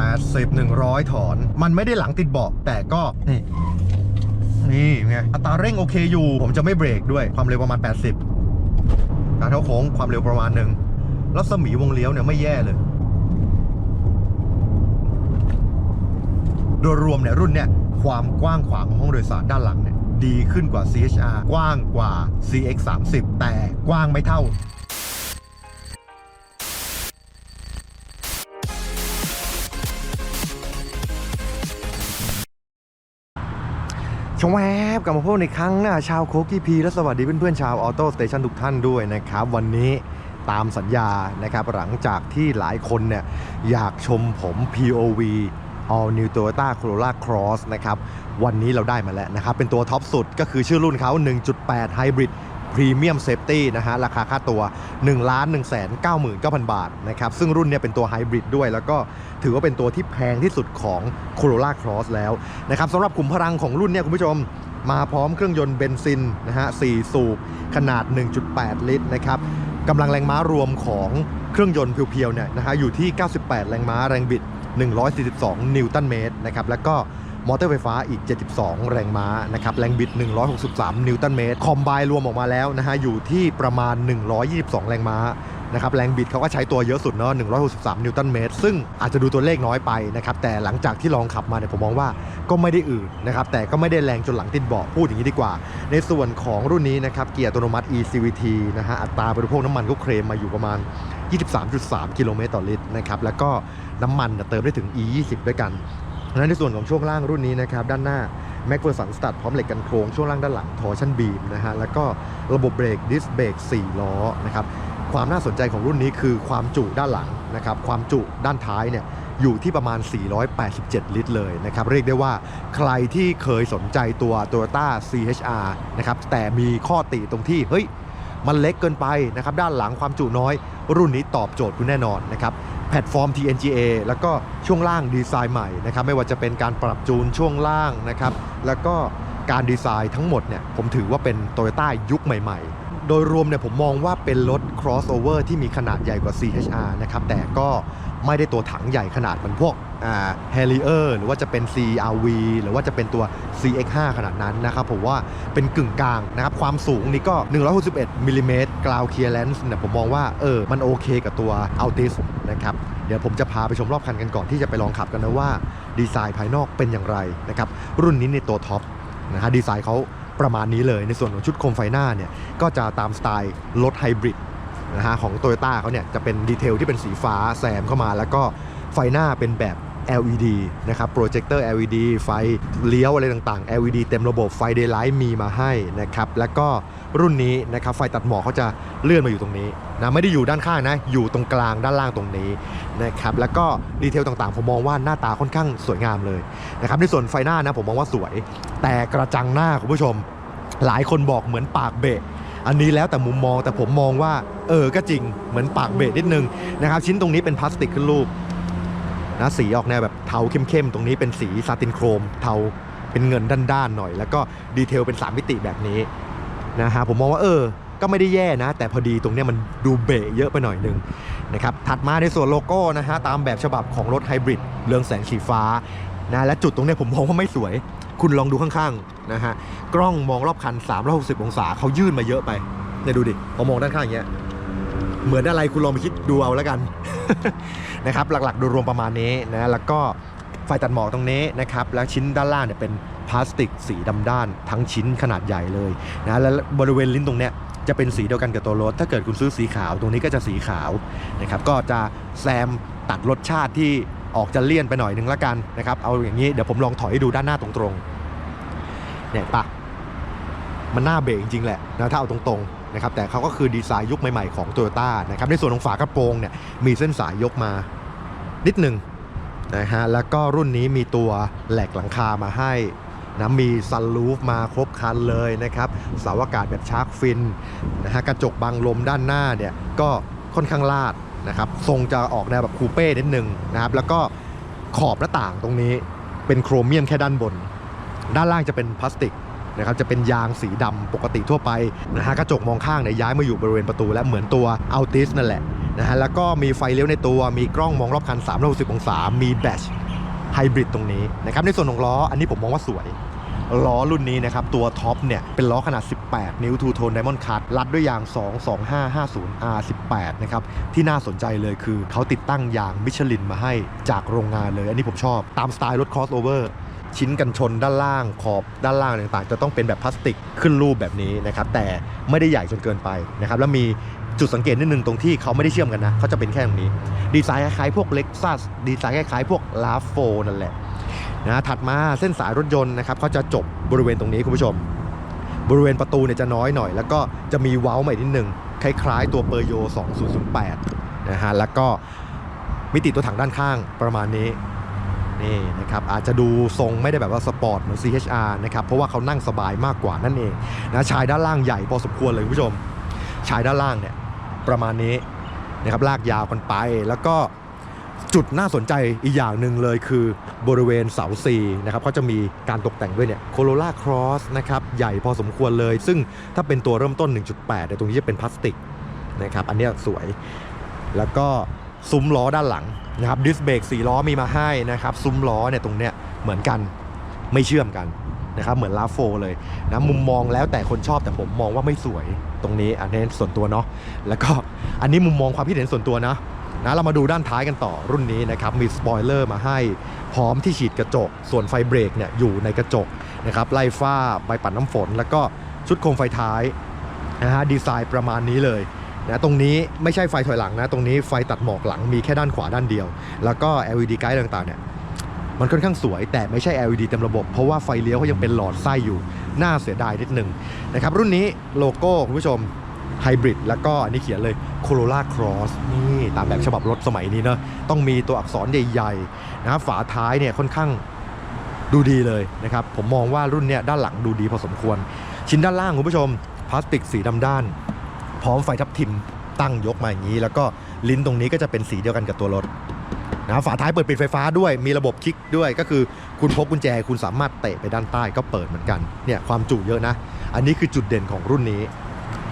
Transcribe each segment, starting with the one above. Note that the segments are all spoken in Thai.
80 100 ถอน มันไม่ได้หลังติดเบาะแต่ก็นี่นี่ไงอัตราเร่งโอเคอยู่ ผมจะไม่เบรกด้วยความเร็วประมาณ 80การเท้าโค้งความเร็วประมาณหนึ่งแล้วสมีวงเลี้ยวเนี่ยไม่แย่เลยโดยรวมเนี่ยรุ่นเนี่ยความกว้างขวางของห้องโดยสารด้านหลังเนี่ยดีขึ้นกว่า CHR กว้างกว่า CX 30แต่กว้างไม่เท่า ชงแวบกลับมาพบในครั้งหน้าชาวโคกี้พีและสวัสดีเพื่อนๆชาวออโต้สเตชันทุกท่านด้วยนะครับ วันนี้ตามสัญญานะครับหลังจากที่หลายคนเนี่ยอยากชมผม POV All New Toyota Corolla Cross นะครับ วันนี้เราได้มาแล้วนะครับ เป็นตัวท็อปสุดก็คือชื่อรุ่นเขา1.8 Hybrid Premium Safety นะฮะราคาค่าตัว 1 1 9 9 0 0 0 บาทนะครับซึ่งรุ่นเนี่ยเป็นตัวไฮบริดด้วย แล้วก็ถือว่าเป็นตัวที่แพงที่สุดของ Corolla Cross แล้วนะครับสำหรับขุมพลังของรุ่นเนี่ยคุณผู้ชมมาพร้อมเครื่องยนต์เบนซินนะฮะ4สูบขนาด 1.8 ลิตรนะครับกำลังแรงม้ารวมของเครื่องยนต์เพียวๆเนี่ยนะฮะอยู่ที่ 98 แรงม้าแรงบิด 142 นิวตันเมตรนะครับแล้วก็ มอเตอร์ไฟฟ้าอีก 72 แรงม้านะครับแรงบิด 163 นิวตันเมตร คอมไบรวมออกมาแล้วนะฮะอยู่ที่ประมาณ 122 แรงม้านะครับแรงบิดเขาก็ใช้ตัวเยอะสุดเนาะ 163 นิวตันเมตร ซึ่งอาจจะดูตัวเลขน้อยไปนะครับ แต่หลังจากที่ลองขับมาเนี่ยผมมองว่าก็ไม่ได้อื่นนะครับ แต่ก็ไม่ได้แรงจนหลังติดเบาะพูดอย่างนี้ดีกว่า ในส่วนของรุ่นนี้นะครับ เกียร์อัตโนมัติ eCVT นะฮะ อัตราบริโภคน้ำมันก็เคลมมาอยู่ประมาณ 23.3 กิโลเมตรต่อลิตรนะครับ แล้วก็น้ำมันเนี่ยเติมได้ถึง E20 ด้วยกัน ดังนั้นในส่วนของช่วงล่างรุ่นนี้นะครับด้านหน้าแม็กเ e อร์สันสตัดพร้อมเหล็กกันโครงช่วงล่างด้านหลังทอร์ชันบีมนะฮะแล้วก็ระบบเบรกดิสเบรก4ล้อนะครับความน่าสนใจของรุ่นนี้คือความจุด้านหลังนะครับความจุด้านท้ายเนี่ยอยู่ที่ประมาณ 487 ลิตรเลยนะครับ เรียกได้ว่าใครที่เคยสนใจตัว Toyota CHR นะครับ แต่มีข้อติตรงที่ เฮ้ย มันเล็กเกินไปนะครับ ด้านหลังความจุน้อย รุ่นนี้ตอบโจทย์คุณแน่นอนนะครับ แพลตฟอร์ม TNGA แล้วก็ช่วงล่างดีไซน์ใหม่นะครับไม่ว่าจะเป็นการปรับจูนช่วงล่างนะครับแล้วก็การดีไซน์ทั้งหมดเนี่ยผมถือว่าเป็น t o y ต้ายุคใหม่ ๆ โดยรวมเนี่ยผมมองว่าเป็นรถ crossover ที่มีขนาดใหญ่กว่า CHR นะครับแต่ก็ ไม่ได้ตัวถังใหญ่ขนาดเหมือนพวกอ่า Harrier หรือว่าจะเป็น CRV หรือว่าจะเป็นตัว CX5 ขนาดนั้นนะครับผมว่าเป็นกึ่งกลางนะครับความสูงนี่ก็ 161มิลลิเมตรกราวเคลียร์เลนส์เนี่ยผมมองว่าเออมันโอเคกับตัว Altis นะครับเดี๋ยวผมจะพาไปชมรอบคันกันก่อนที่จะไปลองขับกันนะว่าดีไซน์ภายนอกเป็นอย่างไรนะครับรุ่นนี้ในตัวท็อปนะฮะดีไซน์เขาประมาณนี้เลยในส่วนของชุดโคมไฟหน้าเนี่ยก็จะตามสไตล์รถไฮบริด นะฮะของ Toyota เขาเนี่ยจะเป็นดีเทลที่เป็นสีฟ้าแซมเข้ามา แล้วก็ไฟหน้าเป็นแบบ LED นะครับโปรเจคเตอร์ LED ไฟเลี้ยวอะไรต่างๆ LED เต็มระบบไฟ Daylight มีมาให้นะครับแล้วก็รุ่นนี้นะครับไฟตัดหมอกเขาจะเลื่อนมาอยู่ตรงนี้นะไม่ได้อยู่ด้านข้างนะอยู่ตรงกลางด้านล่างตรงนี้นะครับแล้วก็ดีเทลต่างๆ ผมมองว่าหน้าตาค่อนข้างสวยงามเลยนะครับในส่วนไฟหน้านะผมมองว่าสวย แต่กระจังหน้าคุณผู้ชม หลายคนบอกเหมือนปากเบะอันนี้แล้วแต่มุมมองแต่ผมมองว่า เออก็จริงเหมือนปากเบะนิดนึงนะครับชิ้นตรงนี้เป็นพลาสติกขึ้นรูปนะสีออกแนวแบบเทาเข้มๆ ตรงนี้เป็นสีซาตินโครม เทาเป็นเงินด้านๆหน่อย แล้วก็ดีเทลเป็น 3 มิติแบบนี้นะฮะผมมองว่าเออ ก็ไม่ได้แย่นะ แต่พอดีตรงเนี้ยมันดูเบะเยอะไปหน่อยนึงนะครับถัดมาในส่วนโลโก้นะฮะตามแบบฉบับของรถไฮบริดเรืองแสงสีฟ้านะและจุดตรงเนี้ยผมมองว่าไม่สวย คุณลองดูข้างๆนะฮะกล้องมองรอบคัน360 องศาเขายื่นมาเยอะไปเนี่ยดูดิพอมองด้านข้างอย่างเงี้ย เหมือนอะไรคุณลองไปคิดดูเอาแล้วกัน นะครับหลักๆโดยรวมประมาณนี้นะแล้วก็ไฟตัดหมอกตรงนี้นะครับแล้วชิ้นด้านล่างเนี่ยเป็นพลาสติกสีดำด้าน ทั้งชิ้นขนาดใหญ่เลยนะแล้วบริเวณลิ้นตรงเนี้ยจะเป็นสีเดียวกันกับตัวรถ ถ้าเกิดคุณซื้อสีขาวตรงนี้ก็จะสีขาวนะครับก็จะแซมตัดรสชาติที่ออกจะเลี่ยนไปหน่อยนึงละกันนะครับเอาอย่างนี้เดี๋ยวผมลองถอยให้ดูด้านหน้าตรงๆเนี่ยปะมันหน้าเบรกจริงๆแหละนะถ้าเอาตรงๆ นะครับแต่เขาก็คือดีไซน์ยุคใหม่ๆของ Toyota นะครับในส่วนของฝากระโปรงเนี่ยมีเส้นสายยกมานิดหนึ่งนะฮะแล้วก็รุ่นนี้มีตัวแหลกหลังคามาให้นะมีซันรูฟมาครบคันเลยนะครับเสาอากาศแบบชาร์กฟินนะฮะกระจกบังลมด้านหน้าเนี่ยก็ค่อนข้างลาดนะครับทรงจะออกแนวแบบคูเป้นิดนึงนะครับแล้วก็ขอบหน้าต่างตรงนี้เป็นโครเมียมแค่ด้านบน ด้านล่างจะเป็นพลาสติก นะครับจะเป็นยางสีดำปกติทั่วไปนะฮะกระจกมองข้างเนี่ยย้ายมาอยู่บริเวณประตู และเหมือนตัวอัลติสนั่นแหละนะฮะแล้วก็มีไฟเลี้ยวในตัวมีกล้องมองรอบคัน 360 องศา มีแบชไฮบริดตรงนี้นะครับในส่วนของล้ออันนี้ผมมองว่าสวยล้อรุ่นนี้นะครับ ตัวท็อปเนี่ย เป็นล้อขนาด 18 นิ้วทูโทนไดมอนด์คัตรัดด้วยยาง 22550 R18 นะครับ ที่น่าสนใจเลยคือเขาติดตั้งยางมิชลินมาให้จากโรงงานเลย อันนี้ผมชอบตามสไตล์รถ crossover ชิ้นกันชนด้านล่างขอบด้านล่างต่างๆ จะต้องเป็นแบบพลาสติกขึ้นรูปแบบนี้นะครับแต่ไม่ได้ใหญ่จนเกินไปนะครับแล้วมีจุดสังเกตนิดนึงตรงที่เขาไม่ได้เชื่อมกันนะเขาจะเป็นแค่ตรงนี้ ดีไซน์คล้ายๆพวกเล็กซัสดีไซน์คล้ายๆพวกลาฟโฟนั่นแหละนะถัดมาเส้นสายรถยนต์นะครับเขาจะจบบริเวณตรงนี้คุณผู้ชม บริเวณประตูเนี่ยจะน้อยหน่อย แล้วก็จะมีเว้าใหม่นิดนึงคล้ายๆ ตัวเปอร์โย 2008นะฮะแล้วก็มิติตัวถังด้านข้างประมาณนี้ นี่นะครับอาจจะดูทรงไม่ได้แบบว่าสปอร์ตเหมือน CHR นะครับเพราะว่าเขานั่งสบายมากกว่านั่นเองนะชายด้านล่างใหญ่พอสมควรเลยคุณผู้ชม ชายด้านล่างเนี่ยประมาณนี้นะครับลากยาวกันไปแล้วก็จุดน่าสนใจอีกอย่างหนึ่งเลยคือบริเวณเสาซีนะครับเขาจะมีการตกแต่งด้วยเนี่ยโคโรล่าครอสนะครับใหญ่พอสมควรเลย ซึ่งถ้าเป็นตัวเริ่มต้น 1.8เนี่ยตรงนี้จะเป็นพลาสติกนะครับอันนี้สวยแล้วก็ ซุ้มล้อด้านหลังนะครับดิสเบรก4ล้อมีมาให้นะครับซุ้มล้อเนี่ยตรงเนี้ยเหมือนกันไม่เชื่อมกันนะครับเหมือนลาโฟเลยนะมุมมองแล้วแต่คนชอบแต่ผมมองว่าไม่สวยตรงนี้อันนี้ส่วนตัวเนาะแล้วก็อันนี้มุมมองความคิดเห็นส่วนตัวนะนะเรามาดูด้านท้ายกันต่อรุ่นนี้นะครับมีสปอยเลอร์มาให้ พร้อมที่ฉีดกระจก ส่วนไฟเบรกเนี่ยอยู่ในกระจกนะครับไล่ฟ้าใบปัดน้ำฝน แล้วก็ชุดโคมไฟท้ายนะฮะดีไซน์ประมาณนี้เลย นะตรงนี้ไม่ใช่ไฟถอยหลังนะ ตรงนี้ไฟตัดหมอกหลังมีแค่ด้านขวาด้านเดียว แล้วก็ LED ไกด์ต่างๆเนี่ยมันค่อนข้างสวยแต่ไม่ใช่ LED เต็มระบบ เพราะว่าไฟเลี้ยวเขายังเป็นหลอดไส้อยู่ น่าเสียดายนิดหนึ่งนะครับรุ่นนี้โลโก้คุณผู้ชมไฮบริดแล้วก็อันนี้เขียนเลย Corolla Cross นี่ตามแบบฉบับรถสมัยนี้เนอะต้องมีตัวอักษรใหญ่ๆนะฝาท้ายเนี่ยค่อนข้างดูดีเลยนะครับผมมองว่ารุ่นเนี้ยด้านหลังดูดีพอสมควร ชิ้นด้านล่างคุณผู้ชมพลาสติกสีดำด้าน พร้อมไฟทับทิมตั้งยกมาอย่างนี้ แล้วก็ลิ้นตรงนี้ก็จะเป็นสีเดียวกันกับตัวรถนะฝาท้ายเปิดปิดไฟฟ้าด้วยมีระบบคลิกด้วยก็คือคุณพกกุญแจคุณสามารถเตะไปด้านใต้ก็เปิดเหมือนกันเนี่ยความจุเยอะนะ อันนี้คือจุดเด่นของรุ่นนี้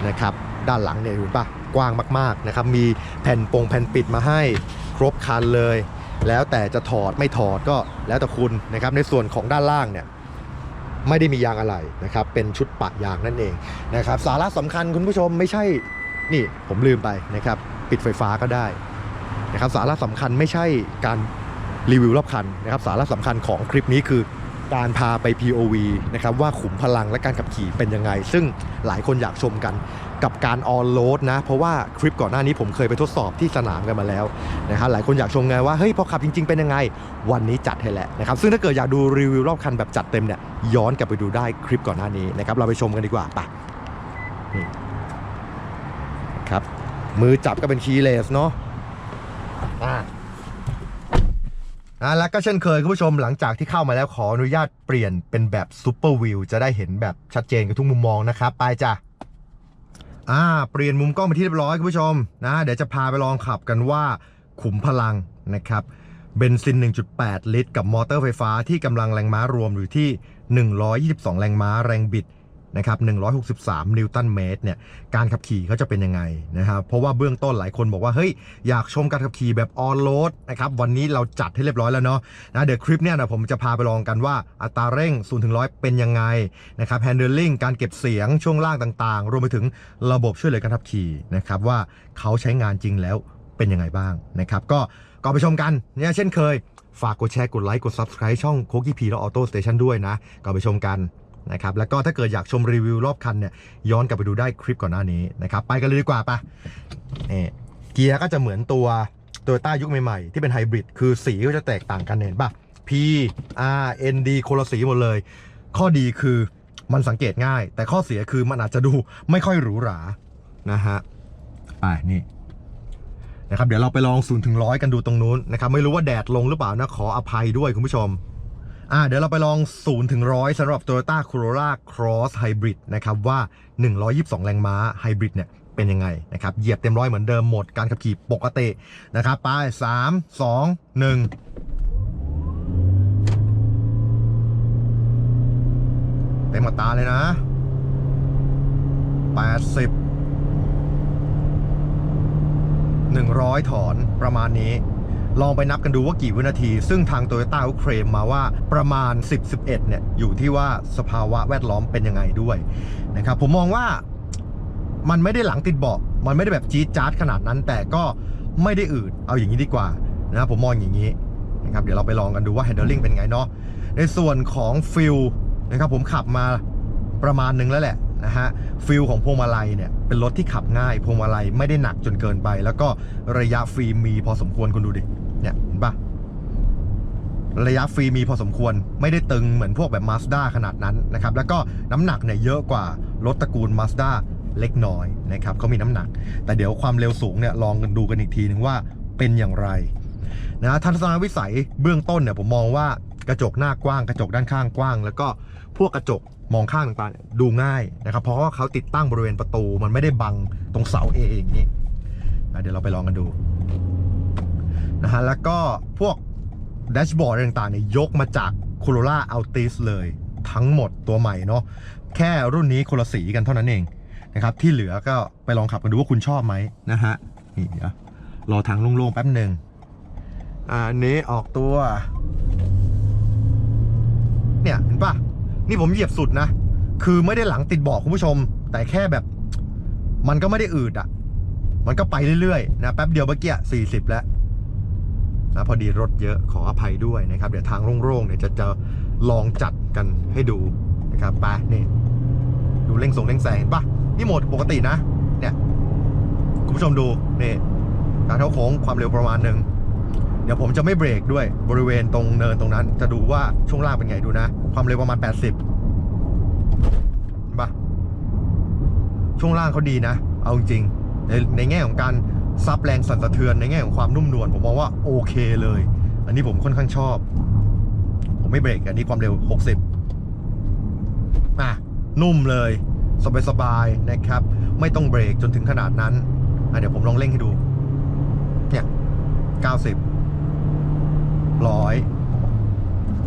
นะครับด้านหลังเนี่ยเห็นปะกว้างมากๆนะครับมีแผ่นปงแผ่นปิดมาให้ครบคันเลย แล้วแต่จะถอดไม่ถอดก็แล้วแต่คุณนะครับในส่วนของด้านล่างเนี่ย ไม่ได้มียางอะไรนะครับ เป็นชุดปะยางนั่นเองนะครับ สาระสำคัญคุณผู้ชมไม่ใช่นี่ผมลืมไปนะครับ ปิดไฟฟ้าก็ได้นะครับ สาระสำคัญไม่ใช่การรีวิวรอบคันนะครับ สาระสำคัญของคลิปนี้คือ การพาไป POV นะครับว่าขุมพลังและการขับขี่เป็นยังไง ซึ่งหลายคนอยากชมกันกับการออนโรดนะ เพราะว่าคลิปก่อนหน้านี้ผมเคยไปทดสอบที่สนามกันมาแล้วนะครับหลายคนอยากชมไงว่าเฮ้ยพอขับจริง ๆ เป็นยังไง วันนี้จัดให้แหละนะครับซึ่งถ้าเกิดอยากดูรีวิวรอบคันแบบจัดเต็มเนี่ยย้อนกลับไปดูได้คลิปก่อนหน้านี้นะครับเราไปชมกันดีกว่าไปครับมือจับก็เป็นคีย์เลสเนาะ อ่าอ่าแล้วก็เช่นเคยคุณผู้ชมหลังจากที่เข้ามาแล้วขออนุญาตเปลี่ยนเป็นแบบซูเปอร์วิวจะได้เห็นแบบชัดเจนกับทุกมุมมองนะครับไปจ้ะอ่าเปลี่ยนมุมกล้องไปที่เรียบร้อยคุณผู้ชมนะเดี๋ยวจะพาไปลองขับกันว่าขุมพลังนะครับเบนซิน 1.8 ลิตร กับมอเตอร์ไฟฟ้าที่กำลังแรงม้ารวมอยู่ที่ 122 แรงม้าแรงบิด นะครับ163 นิวตันเมตรเนี่ย การขับขี่เขาจะเป็นยังไงนะครับ เพราะว่าเบื้องต้นหลายคนบอกว่า เฮ้ย อยากชมการขับขี่แบบออนโรดนะครับ วันนี้เราจัดให้เรียบร้อยแล้วเนาะนะเดี๋ยวคลิปเนี่ยนะผมจะพาไปลองกันว่าอัตราเร่ง 0 ถึง 100 เป็นยังไงนะครับแฮนเดิลลิ่งการเก็บเสียงช่วงล่างต่างๆ รวมไปถึงระบบช่วยเหลือการขับขี่นะครับว่าเขาใช้งานจริงแล้วเป็นยังไงบ้างนะครับก็ก่อนไปชมกันเนี่ยเช่นเคยฝากกดแชร์กดไลค์กด Subscribe ช่องโคกี้พีและออโต้สเตชันด้วยนะก่อนไปชมกัน นะครับแล้วก็ถ้าเกิดอยากชมรีวิวรอบคันเนี่ยย้อนกลับไปดูได้คลิปก่อนหน้านี้นะครับไปกันเลยดีกว่าปะนี่เกียร์ก็จะเหมือนตัวตัวต้ายุคใหม่ๆ ที่เป็นไฮบริดคือสีก็จะแตกต่างกันเห็นปะ P R N D คนละสีหมดเลย ข้อดีคือมันสังเกตง่าย แต่ข้อเสียคือมันอาจจะดูไม่ค่อยหรูหรานะฮะไปนี่นะครับเดี๋ยวเราไปลอง0ูนถึงร้อยกันดูตรงนู้นนะครับไม่รู้ว่าแดดลงหรือเปล่านะขออภัยด้วยคุณผู้ชม อ่าเดี๋ยวเราไปลอง 0 ถึง 100สำหรับ Toyota Corolla Cross Hybrid นะครับ ว่า 122 แรงม้าไฮบริดเนี่ย เป็นยังไงนะครับ เหยียบเต็มร้อยเหมือนเดิมหมดการขับขี่ปกตินะครับ ไป 3 2 1เต็มตาเลยนะ 80 100 ถอนประมาณนี้ ลองไปนับกันดูว่ากี่วินาที ซึ่งทาง t o y ยต้าเขาเคลมมาว่าประมาณ 10-11 เนี่ยอยู่ที่ว่าสภาวะแวดล้อมเป็นยังไงด้วยนะครับผมมองว่ามันไม่ได้หลังติดเบาะมันไม่ได้แบบจี๊ดจ๊าดขนาดนั้น แต่ก็ไม่ได้อืดเอาอย่างนี้ดีกว่านะผมมองอย่างนี้นะครับเดี๋ยวเราไปลองกันดูว่า handling เป็นไงเนาะในส่วนของฟิลนะครับผมขับมาประมาณหนึงแล้วแหละนะฮะฟิลของพวงมาลัยเนี่ยเป็นรถที่ขับง่ายพวงมาลัยไม่ได้หนักจนเกินไป แล้วก็ระยะฟรีมีพอสมควรคุณดูดิ เนี่ยเห็นปะระยะฟรีมีพอสมควรไม่ได้ตึงเหมือนพวกแบบ Mazda ขนาดนั้นนะครับ แล้วก็น้ำหนักเนี่ยเยอะกว่ารถตระกูล Mazda เล็กน้อยนะครับเขามีน้ำหนัก แต่เดี๋ยวความเร็วสูงเนี่ยลองกันดูกันอีกทีนึงว่าเป็นอย่างไรนะทัศนวิสัยเบื้องต้นเนี่ยผมมองว่ากระจกหน้ากว้างกระจกด้านข้างกว้าง แล้วก็พวกกระจกมองข้างต่างๆดูง่ายนะครับเพราะว่าเขาติดตั้งบริเวณประตูมันไม่ได้บังตรงเสาเองอย่างนี้นะเดี๋ยวเราไปลองกันดู นะฮะ แล้วก็พวกแดชบอร์ดต่างๆเนี่ยยกมาจาก Corolla Altis เลยทั้งหมดตัวใหม่เนาะแค่รุ่นนี้คนละสีกันเท่านั้นเองนะครับ ที่เหลือก็ไปลองขับกันดูว่าคุณชอบไหมนะฮะ นี่เดี๋ยวรอทางโล่งๆแป๊บหนึ่งอันนี้ออกตัว เนี่ยเห็นปะนี่ผมเหยียบสุดนะ คือไม่ได้หลังติดบาะคุณผู้ชม แต่แค่แบบ มันก็ไม่ได้อืดอะ มันก็ไปเรื่อยๆนะแป๊บเดียวเมื่อกี้สี่สิบแล้ว นะพอดีรถเยอะขออภัยด้วยนะครับ เดี๋ยวทางโล่งๆเนี่ยจะจะลองจัดกันให้ดูนะครับไปนี่ดูเร่งส่งเร่งแซงเห็นปะนี่โหมดปกตินะ เนี่ยคุณผู้ชมดูนี่การเท้าโค้งความเร็วประมาณหนึ่งเดี๋ยวผมจะไม่เบรกด้วยบริเวณตรงเนินตรงนั้น จะดูว่าช่วงล่างเป็นไงดูนะ ความเร็วประมาณ 80ปะช่วงล่างเขาดีนะ เอาจริงในในแง่ของการ ซับแรงสั่นสะเทือนในแง่ของความนุ่มนวลผมมองว่าโอเคเลย อันนี้ผมค่อนข้างชอบ ผมไม่เบรกอันนี้ความเร็ว 60อะนุ่มเลย สบายๆนะครับ ไม่ต้องเบรกจนถึงขนาดนั้นอะเดี๋ยวผมลองเร่งให้ดู เนี่ย 90ร้อย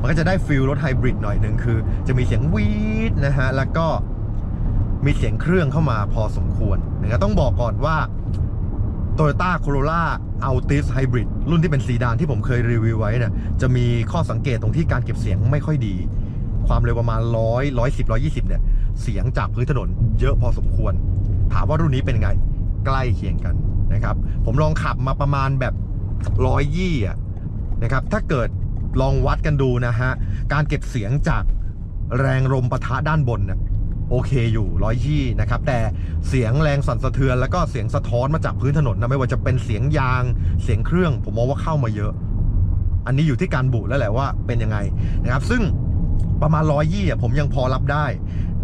มันก็จะได้ฟิลรถไฮบริดหน่อยหนึ่งคือ จะมีเสียงวีดนะฮะ แล้วก็มีเสียงเครื่องเข้ามาพอสมควรนะครับต้องบอกก่อนว่า Toyota Corolla Altis Hybrid รุ่นที่เป็นซีดานที่ผมเคยรีวิวไว้เนี่ยจะมีข้อสังเกตตรงที่การเก็บเสียงไม่ค่อยดี ความเร็วประมาณ 100 110 120 เนี่ย เสียงจากพื้นถนนเยอะพอสมควร ถามว่ารุ่นนี้เป็นไง ใกล้เคียงกันนะครับ ผมลองขับมาประมาณแบบร้อยยี่อะนะครับ ถ้าเกิดลองวัดกันดูนะฮะ การเก็บเสียงจากแรงลมปะทะด้านบนเนี่ย โอเคอยู่ร้อยยี่นะครับ แต่เสียงแรงสั่นสะเทือนแล้วก็เสียงสะท้อนมาจากพื้นถนนนะไม่ว่าจะเป็นเสียงยางเสียงเครื่อง ผมมองว่าเข้ามาเยอะ อันนี้อยู่ที่การบุแล้วแหละว่าเป็นยังไงนะครับ ซึ่งประมาณร้อยยี่ผมยังพอรับได้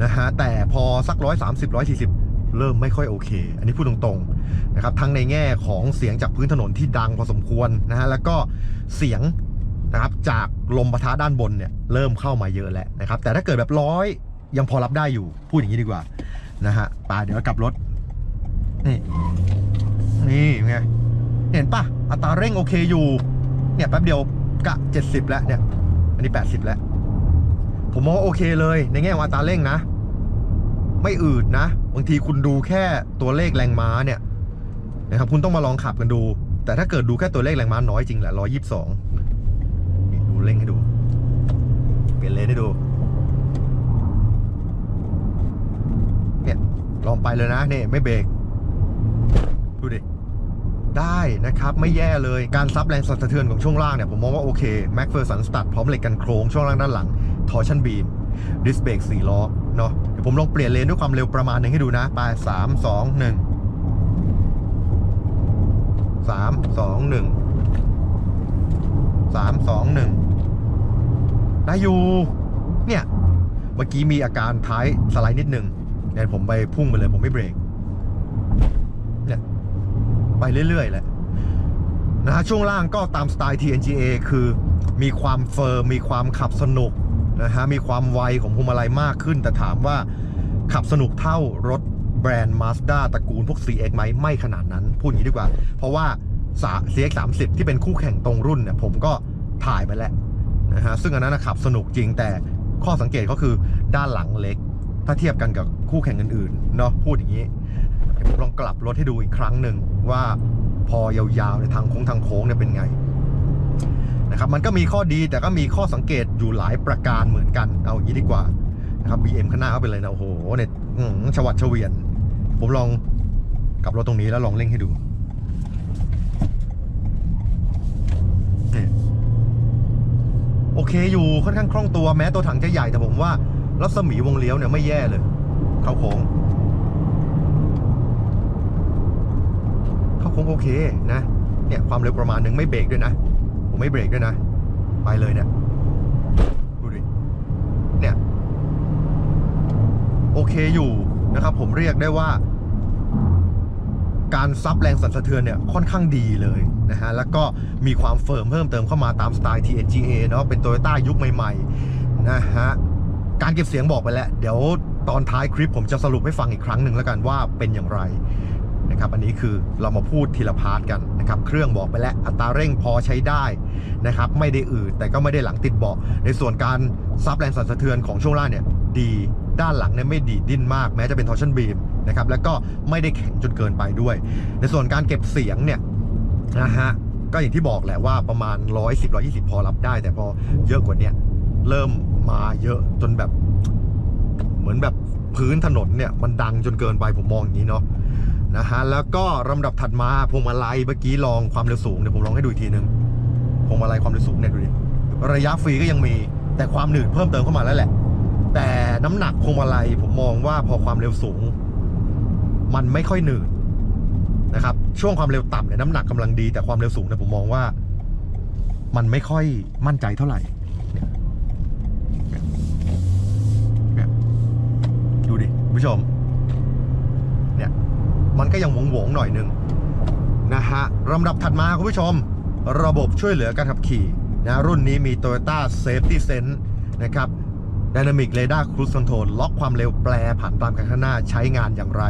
นะฮะแต่พอสักร้อยสามสิบร้อยสี่สิบเริ่มไม่ค่อยโอเค อันนี้พูดตรงๆนะครับ ทั้งในแง่ของเสียงจากพื้นถนนที่ดังพอสมควรนะฮะแล้วก็เสียงนะครับจากลมปะทะด้านบนเนี่ยเริ่มเข้ามาเยอะแล้วนะครับ แต่ถ้าเกิดแบบร้อย ยังพอรับได้อยู่พูดอย่างนี้ดีกว่านะฮะป่าเดี๋ยวกลับรถ นี่ นี่ไงเห็นปะอัตราเร่งโอเคอยู่ เนี่ยแป๊บเดียวกะเจ็ดสิบแล้วเนี่ย อันนี้แปดสิบแล้ว ผมมองว่าโอเคเลย ในแง่ของอัตราเร่งนะ ไม่อืดนะ บางทีคุณดูแค่ตัวเลขแรงม้าเนี่ยนะครับคุณต้องมาลองขับกันดู แต่ถ้าเกิดดูแค่ตัวเลขแรงม้าน้อยจริงแหละร้อยยี่สิบสองดูเร่งให้ดู เปลี่ยนเลนให้ดู เนี่ย ลองไปเลยนะเนี่ยไม่เบรกดูดิได้นะครับ ไม่แย่เลยการซับแรงสั่นสะเทือนของช่วงล่างเนี่ย ผมมองว่าโอเคแม็กเฟอร์สันสตัดพร้อมเหล็กกันโครงช่วงล่างด้านหลัง ทอร์ชันบีมดิสเบรกสี่ล้อเนาะเดี๋ยวผมลองเปลี่ยนเลนด้วยความเร็วประมาณหนึ่งให้ดูนะ ไปสามสองหนึ่งสามสองหนึ่งสามสองหนึ่งได้อยู่ เนี่ย เมื่อกี้มีอาการท้ายสไลด์นิดหนึ่ง เนี่ยผมไปพุ่งไปเลย ผมไม่เบรกเนี่ยไปเรื่อยๆแหละนะฮะช่วงล่างก็ตามสไตล์ TNGA คือมีความเฟิร์มมีความขับสนุกนะฮะมีความไวของพวงมาลัยมากขึ้น แต่ถามว่าขับสนุกเท่ารถแบรนด์ Mazda ตระกูลพวก CX ไหมไม่ขนาดนั้น พูดอย่างนี้ดีกว่า เพราะว่า CX 30ที่เป็นคู่แข่งตรงรุ่นเนี่ยผมก็ถ่ายไปแล้วนะฮะซึ่งอันนั้นขับสนุกจริงแต่ข้อสังเกตก็คือด้านหลังเล็ก ถ้าเทียบกันกับคู่แข่งอื่นๆเนาะพูดอย่างนี้ผมลองกลับรถให้ดูอีกครั้งหนึ่งว่าพอยาวๆในทางโค้งทางโค้งเนี่ยเป็นไงนะครับมันก็มีข้อดีแต่ก็มีข้อสังเกตอยู่หลายประการเหมือนกันเอาอย่างนี้ดีกว่านะครับ BM ข้างหน้าเขาเป็นเลยนะโอ้โหเนี่ยชวัดเฉวียน ผมลองกลับรถตรงนี้แล้วลองเร่งให้ดูเนี่ยโอเคอยู่ค่อนข้างคล่องตัวแม้ตัวถังจะใหญ่แต่ผมว่า รัศมีวงเลี้ยวเนี่ยไม่แย่เลย เข้าโค้งเข้าโค้งโอเคนะ เนี่ยความเร็วประมาณหนึ่งไม่เบรกด้วยนะ ผมไม่เบรกด้วยนะ ไปเลยเนี่ย ดูดิ เนี่ย โอเคอยู่นะครับ ผมเรียกได้ว่า การซับแรงสั่นสะเทือนเนี่ยค่อนข้างดีเลยนะฮะ แล้วก็มีความเฟิร์มเพิ่มเติมเข้ามาตามสไตล์ TNGA เนาะเป็นโตโยต้ายุคใหม่ ๆ นะฮะ การเก็บเสียงบอกไปแล้ว เดี๋ยวตอนท้ายคลิปผมจะสรุปให้ฟังอีกครั้งหนึ่งแล้วกันว่าเป็นอย่างไรนะครับอันนี้คือเรามาพูดทีละพาร์ทกันนะครับเครื่องบอกไปแล้วอัตราเร่งพอใช้ได้นะครับไม่ได้อืดแต่ก็ไม่ได้หลังติดเบาะในส่วนการซับแรงสั่นสะเทือนของช่วงล่างเนี่ยดีด้านหลังเนี่ยไม่ดีดิ้นมากแม้จะเป็นทอร์ชันบีมนะครับแล้วก็ไม่ได้แข็งจนเกินไปด้วย ในส่วนการเก็บเสียงเนี่ยนะฮะก็อย่างที่บอกแหละว่าประมาณ 110 120 พอรับได้ แต่พอเยอะกว่านี้เริ่ม มาเยอะจนแบบ เหมือนแบบพื้นถนนเนี่ย มันดังจนเกินไปผมมองอย่างนี้เนาะนะฮะแล้วก็ลำดับถัดมาพวงมาลัยเมื่อกี้ลองความเร็วสูงเดี๋ยวผมลองให้ดูอีกทีนึงพวงมาลัยความเร็วสูงเนี่ยดูดิระยะฟรีก็ยังมี แต่ความหนืดเพิ่มเติมเข้ามาแล้วแหละ แต่น้ำหนักพวงมาลัยผมมองว่าพอความเร็วสูง มันไม่ค่อยหนืดนะครับ ช่วงความเร็วต่ำเนี่ยน้ำหนักกำลังดีแต่ความเร็วสูงเนี่ยผมมองว่า มันไม่ค่อยมั่นใจเท่าไหร่ ดูดิคุณ ผู้ชม เนี่ย มันก็ยังหวงหวงๆหน่อยนึงนะฮะลำดับถัดมาคุณผู้ชม ระบบช่วยเหลือการขับขี่นะรุ่นนี้มี Toyota Safety Sense นะครับ Dynamic Radar Cruise Control ล็อกความเร็วแปรผันตามการข้างหน้าใช้งานอย่างไร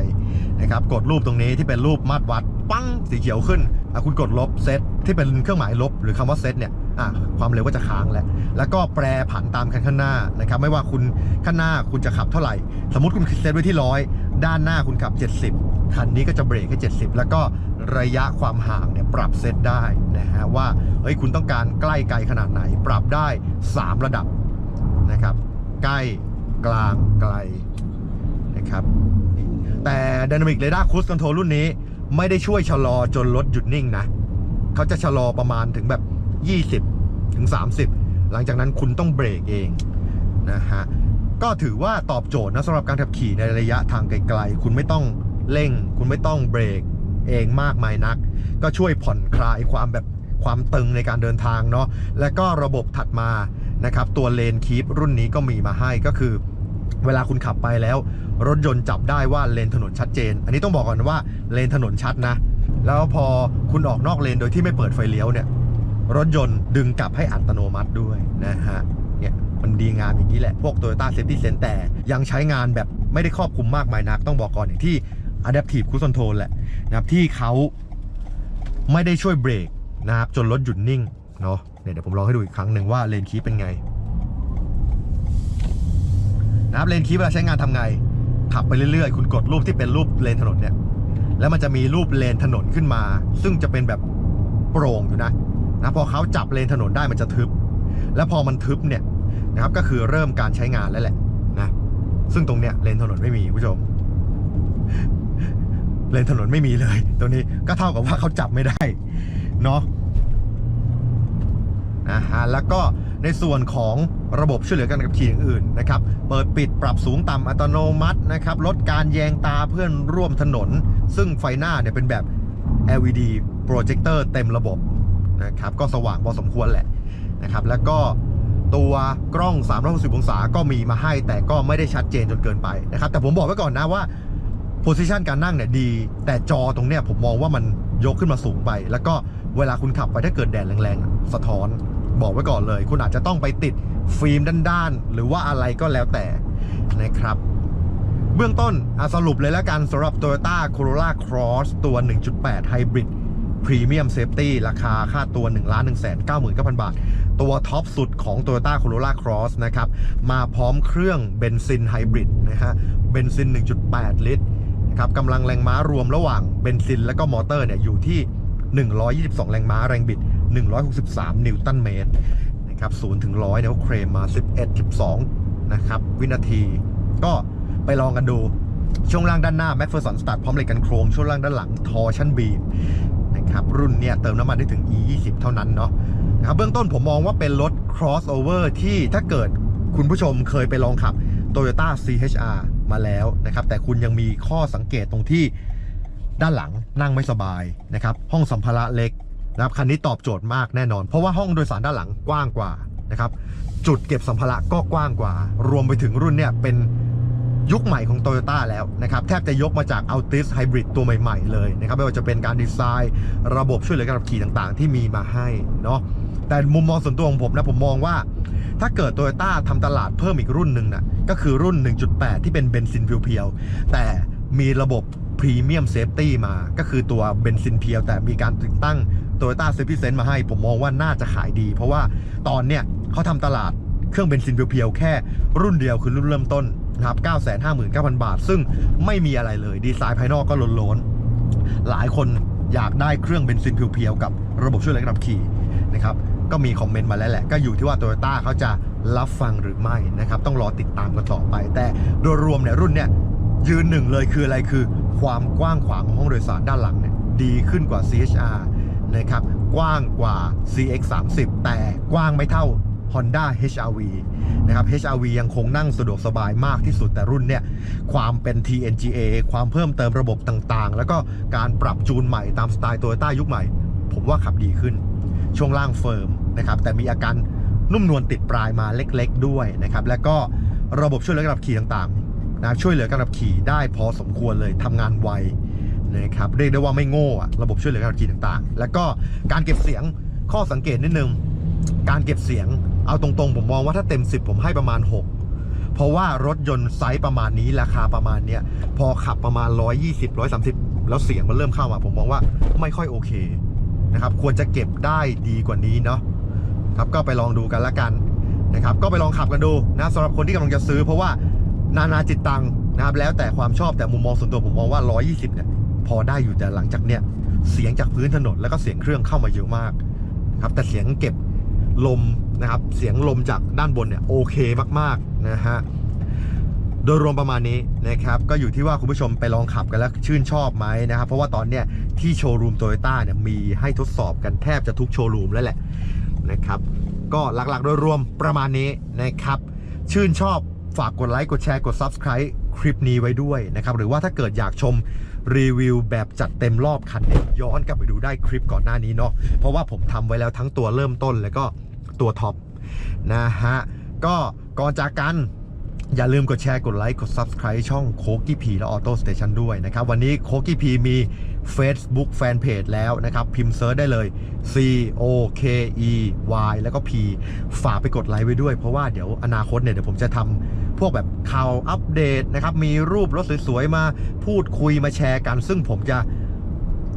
นะครับ กดรูปตรงนี้ที่เป็นรูปมาตรวัด ปั้งสีเขียวขึ้น อะคุณกดลบเซตที่เป็นเครื่องหมายลบหรือคำว่าเซตเนี่ยอะความเร็วก็จะค้างแหละ แล้วก็แปรผันตามคันข้างหน้านะครับ ไม่ว่าคุณข้างหน้าคุณจะขับเท่าไหร่ สมมติคุณเซตไว้ที่ร้อยด้านหน้าคุณขับ 70 คันนี้ก็จะเบรกให้ 70 แล้วก็ระยะความห่างเนี่ยปรับเซตได้นะฮะว่าเฮ้ยคุณต้องการใกล้ไกลขนาดไหน ปรับได้ 3 ระดับนะครับ ใกล้กลางไกลนะครับแต่ Dynamic Radar Cruise Control รุ่นนี้ ไม่ได้ช่วยชะลอจนรถหยุดนิ่งนะเขาจะชะลอประมาณถึงแบบ 20 ถึง 30 หลังจากนั้นคุณต้องเบรกเองนะฮะก็ถือว่าตอบโจทย์นะสำหรับการขับขี่ในระยะทางไกลๆ คุณไม่ต้องเร่ง คุณไม่ต้องเบรกเองมากมายนัก ก็ช่วยผ่อนคลายความแบบความตึงในการเดินทางเนาะและก็ระบบถัดมานะครับ ตัวเลนคีปรุ่นนี้ก็มีมาให้ก็คือ เวลาคุณขับไปแล้ว รถยนต์จับได้ว่าเลนถนนชัดเจน อันนี้ต้องบอกก่อนว่าเลนถนนชัดนะ แล้วพอคุณออกนอกเลนโดยที่ไม่เปิดไฟเลี้ยวเนี่ย รถยนต์ดึงกลับให้อัตโนมัติด้วยนะฮะเนี่ยมันดีงามอย่างนี้แหละ พวก Toyota Safety Sense แต่ยังใช้งานแบบไม่ได้ครอบคลุมมากมายนัก ต้องบอกก่อนอย่างที่ Adaptive Cruise Control แหละนะครับที่เขาไม่ได้ช่วยเบรกนะครับจนรถหยุดนิ่งเนาะเนี่ยเดี๋ยวผมลองให้ดูอีกครั้งหนึ่งว่าเลนคีปเป็นไงนะครับเลนคีปเวลาใช้งานทำไง ขับไปเรื่อยๆ คุณกดรูปที่เป็นรูปเลนถนนเนี่ย แล้วมันจะมีรูปเลนถนนขึ้นมา ซึ่งจะเป็นแบบโปร่งอยู่นะนะพอเขาจับเลนถนนได้มันจะทึบ แล้วพอมันทึบเนี่ยนะครับก็คือเริ่มการใช้งานแล้วแหละนะซึ่งตรงเนี้ยเลนถนนไม่มีผู้ชม เลนถนนไม่มีเลย ตรงนี้ก็เท่ากับว่าเขาจับไม่ได้เนาะนะฮะแล้วก็ในส่วนของ ระบบช่วยเหลือการขับขี่อื่นนะครับเปิดปิดปรับสูงต่ำอัตโนมัตินะครับลดการแยงตาเพื่อนร่วมถนน ซึ่งไฟหน้าเนี่ยเป็นแบบ LED โปรเจคเตอร์เต็มระบบนะครับก็สว่างพอสมควรแหละนะครับแล้วก็ตัวกล้อง 360 องศาก็มีมาให้แต่ก็ไม่ได้ชัดเจนจนเกินไปนะครับ แต่ผมบอกไว้ก่อนนะว่าโพซิชันการนั่งเนี่ยดี แต่จอตรงเนี้ยผมมองว่ามันยกขึ้นมาสูงไป แล้วก็เวลาคุณขับไปถ้าเกิดแดดแรงๆ สะท้อน บอกไว้ก่อนเลย คุณอาจจะต้องไปติดฟิล์มด้านๆ หรือว่าอะไรก็แล้วแต่นะครับ เบื้องต้นอสรุปเลยแล้วกันสำหรับ Toyota Corolla Cross ตัว 1.8 Hybrid Premium Safety ราคาค่าตัว 1 1 9 9 0 0 0 บาท ตัวท็อปสุดของ Toyota Corolla Cross นะครับ มาพร้อมเครื่องเบนซินไฮบริดนะฮะ เบนซิน 1.8 ลิตรนะครับกำลังแรงม้ารวมระหว่างเบนซินและก็มอเตอร์เนี่ยอยู่ที่ 122 แรงม้าแรงบิด 163 นิวตันเมตรนะครับ0ถึง100เนี่ยเขาเคลมมา11.2 นะครับ วินาที ก็ไปลองกันดู ช่วงล่างด้านหน้า m c p h e r s o n สตาร์ทพร้อมเหล็กกันโครง ช่วงล่างด้านหลังทอชั่นบีมนะครับ รุ่นเนี่ยเติมน้ำมันได้ถึง E20 เท่านั้นเนาะนะครับเบื้องต้นผมมองว่าเป็นรถ crossover ที่ถ้าเกิดคุณผู้ชมเคยไปลองขับ Toyota CHR มาแล้วนะครับ แต่คุณยังมีข้อสังเกตตรงที่ด้านหลังนั่งไม่สบายนะครับ ห้องสัมภาระเล็ก นะครับคันนี้ตอบโจทย์มากแน่นอน เพราะว่าห้องโดยสารด้านหลังกว้างกว่านะครับจุดเก็บสัมภาระก็กว้างกว่า รวมไปถึงรุ่นเนี่ยเป็นยุคใหม่ของ t o y ยต้แล้วนะครับแทบจะยกมาจาก Altis Hybrid ตัวใหม่ ๆ เลยนะครับไม่ว่าจะเป็นการดีไซน์ ระบบช่วยเหลือการขับขี่ต่างๆ ที่มีมาให้เนาะแต่มุมมองส่วนตัวของผมนะผมมองว่า ถ้าเกิด t o y ยต้ทำตลาดเพิ่มอีกรุ่นหนึ่งนะก็คือรุ่น 1.8 ที่เป็นเบนซินเพียวๆแต่มีระบบพรีเมียมเซฟตี้มา ก็คือตัวเบนซินเพียวแต่มีการติดตั้ง t o y ยต้เซฟตี้เซนต์มาให้ ผมมองว่าน่าจะขายดี เพราะว่าตอนเนี้ยเขาทำตลาดเครื่องเบนซินเพียวๆแค่รุ่นเดียวคือรุ่นเริ่มต้นนะครับ 959,000 บาท ซึ่งไม่มีอะไรเลย ดีไซน์ภายนอกก็โล้นๆ หลายคนอยากได้เครื่องเบนซินเพียวๆกับระบบช่วยเหลือการขับขี่นะครับ ก็มีคอมเมนต์มาแล้วแหละ ก็อยู่ที่ว่า t o y ยต้าเขาจะรับฟังหรือไม่นะครับ ต้องรอติดตามกันต่อไป แต่โดยรวมเนี่ยรุ่นเนี่ยยืนหนึ่งเลยคืออะไรคือ ความกว้างขวางของห้องโดยสารด้านหลังเนี่ยดีขึ้นกว่า CHR นะครับกว้างกว่า CX 3 0แต่กว้างไม่เท่า Honda HRV นะครับ HRV ยังคงนั่งสะดวกสบายมากที่สุดแต่รุ่นเนี่ย ความเป็น TNGA ความเพิ่มเติมระบบต่างๆ แล้วก็การปรับจูนใหม่ตามสไตล์ Toyota ยุคใหม่ ผมว่าขับดีขึ้น ช่วงล่างเฟิร์มนะครับ แต่มีอาการนุ่มนวลติดปลายมาเล็กๆด้วยนะครับ แล้วก็ระบบช่วยเหลือการขับขี่ต่างๆนะช่วยเหลือการขับขี่ได้พอสมควรเลยทำงานไว นะครับเรียกได้ว่าไม่โง่อะระบบช่วยเหลือการขับขี่ต่างๆ แล้วก็การเก็บเสียงข้อสังเกตนิดนึงการเก็บเสียงเอาตรงๆ ผมมองว่าถ้าเต็ม 10 ผมให้ประมาณ 6 เพราะว่ารถยนต์ไซส์ประมาณนี้ราคาประมาณเนี้ยพอขับประมาณ 120 130 แล้วเสียงมันเริ่มเข้ามา ผมมองว่าไม่ค่อยโอเคนะครับควรจะเก็บได้ดีกว่านี้เนาะครับก็ไปลองดูกันละกันนะครับก็ไปลองขับกันดูนะสำหรับคนที่กำลังจะซื้อ เพราะว่านานาจิตตังนะครับแล้วแต่ความชอบแต่มุมมองส่วนตัวผมมองว่า 120 เนี่ย พอได้อยู่แต่หลังจากเนี้ยเสียงจากพื้นถนนแล้วก็เสียงเครื่องเข้ามาเยอะมากครับแต่เสียงเก็บลมนะครับเสียงลมจากด้านบนเนี่ยโอเคมากๆนะฮะโดยรวมประมาณนี้นะครับก็อยู่ที่ว่าคุณผู้ชมไปลองขับกันแล้วชื่นชอบไหมนะครับเพราะว่าตอนเนี้ยที่โชว์รูมโตโยต้าเนี่ยมีให้ทดสอบกันแทบจะทุกโชว์รูมแล้วแหละนะครับก็หลักๆ โดยรวมประมาณนี้นะครับชื่นชอบฝากกดไลค์กดแชร์กด Subscribe คลิปนี้ไว้ด้วยนะครับหรือว่าถ้าเกิดอยากชม รีวิวแบบจัดเต็มรอบคันเนี่ยย้อนกลับไปดูได้คลิปก่อนหน้านี้เนาะเพราะว่าผมทำไว้แล้วทั้งตัวเริ่มต้นแล้วก็ตัวท็อปนะฮะก็ก่อนจากกัน อย่าลืมกดแชร์ กดไลค์ กด Subscribe ช่องโคกี้พีและ Auto Station ด้วยนะครับ วันนี้โคกี้พีมี Facebook Fanpage แล้วนะครับ พิมพ์เซิร์ชได้เลย C O K E Y แล้วก็ P ฝากไปกดไลค์ไว้ด้วย เพราะว่าเดี๋ยวอนาคตเนี่ย เดี๋ยวผมจะทำพวกแบบข่าวอัปเดตนะครับ มีรูปรถสวยๆ มาพูดคุยมาแชร์กัน ซึ่งผมจะ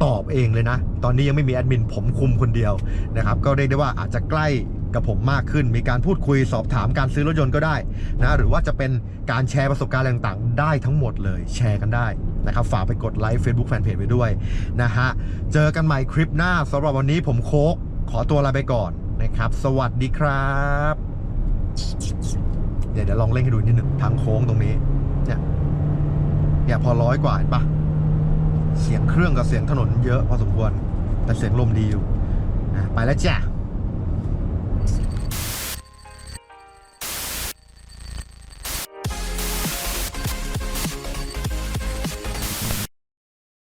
ตอบเองเลยนะ ตอนนี้ยังไม่มีแอดมินผมคุมคนเดียวนะครับ ก็เรียกได้ว่าอาจจะใกล้ กับผมมากขึ้น มีการพูดคุยสอบถามการซื้อรถยนต์ก็ได้นะหรือว่าจะเป็นการแชร์ประสบการณ์ต่างๆ ได้ทั้งหมดเลยแชร์กันได้นะครับฝากไปกดไลค์ Facebook Fanpage ไปด้วยนะฮะเจอกันใหม่คลิปหน้าสำหรับวันนี้ผมโค้กขอตัวลาไปก่อนนะครับ สวัสดีครับ เดี๋ยวเดี๋ยวลองเล่นให้ดูนิดหนึ่งทางโค้งตรงนี้เนี่ยเนี่ยพอร้อยกว่าเห็นปะเสียงเครื่องกับเสียงถนนเยอะพอสมควร แต่เสียงลมดีอยู่นะไปแล้วจ้ะ